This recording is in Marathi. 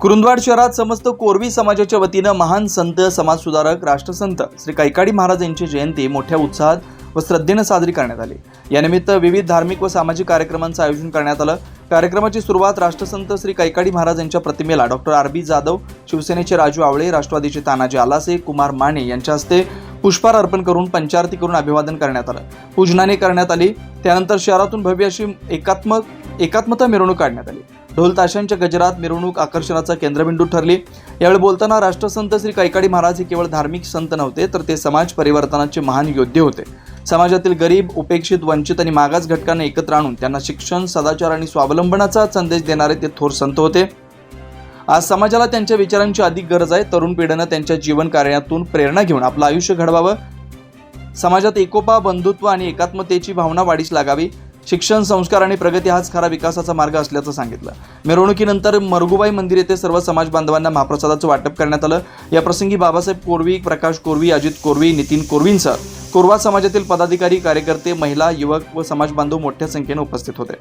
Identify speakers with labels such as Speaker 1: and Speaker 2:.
Speaker 1: कुरुंदवाड शहरात समस्त कोरवी समाजाच्या वतीनं महान संत समाजसुधारक राष्ट्रसंत श्री कैकाडी महाराज यांची जयंती मोठ्या उत्साहात व श्रद्धेनं साजरी करण्यात आली. यानिमित्त विविध धार्मिक व सामाजिक कार्यक्रमांचं आयोजन करण्यात आलं. कार्यक्रमाची सुरुवात राष्ट्रसंत श्री कैकाडी महाराज यांच्या प्रतिमेला डॉक्टर आर. बी. जाधव शिवसेनेचे राजू आवळे राष्ट्रवादीचे तानाजी आलासे कुमार माने यांच्या हस्ते पुष्पार अर्पण करून पंचारती करून अभिवादन करण्यात आलं. पूजनाने करण्यात आली. त्यानंतर शहरातून भव्य अशी एकात्मक एकात्मता मिरवणूक काढण्यात आली. ढोलताशांच्या गजरात मिरवणूक आकर्षणाचा केंद्रबिंदू ठरली. यावेळी बोलताना राष्ट्रसंत श्री कैकाडी महाराज हे केवळ धार्मिक संत नव्हते तर ते समाज परिवर्तनाचे महान योद्धे होते. समाजातील गरीब उपेक्षित वंचित आणि मागास घटकांना एकत्र आणून त्यांना शिक्षण सदाचार आणि स्वावलंबनाचा संदेश देणारे ते थोर संत होते. आज समाजाला त्यांच्या विचारांची अधिक गरज आहे. तरुण पिढीनं त्यांच्या जीवन कार्यातून प्रेरणा घेऊन आपलं आयुष्य घडवावं. समाजात एकोपा बंधुत्व आणि एकात्मतेची भावना वाढीस लागावी. शिक्षण संस्कार आणि प्रगती हाच खरा विकासाचा मार्ग असल्याचं सांगितलं. मिरवणुकीनंतर मरगुबाई मंदिर येथे सर्व समाज बांधवांना महाप्रसादाचं वाटप करण्यात आलं. या प्रसंगी बाबासाहेब कोरवी प्रकाश कोरवी अजित कोरवी नितीन कोरवींसह कोरवा समाजातील पदाधिकारी कार्यकर्ते महिला युवक व समाज बांधव मोठ्या संख्येने उपस्थित होते.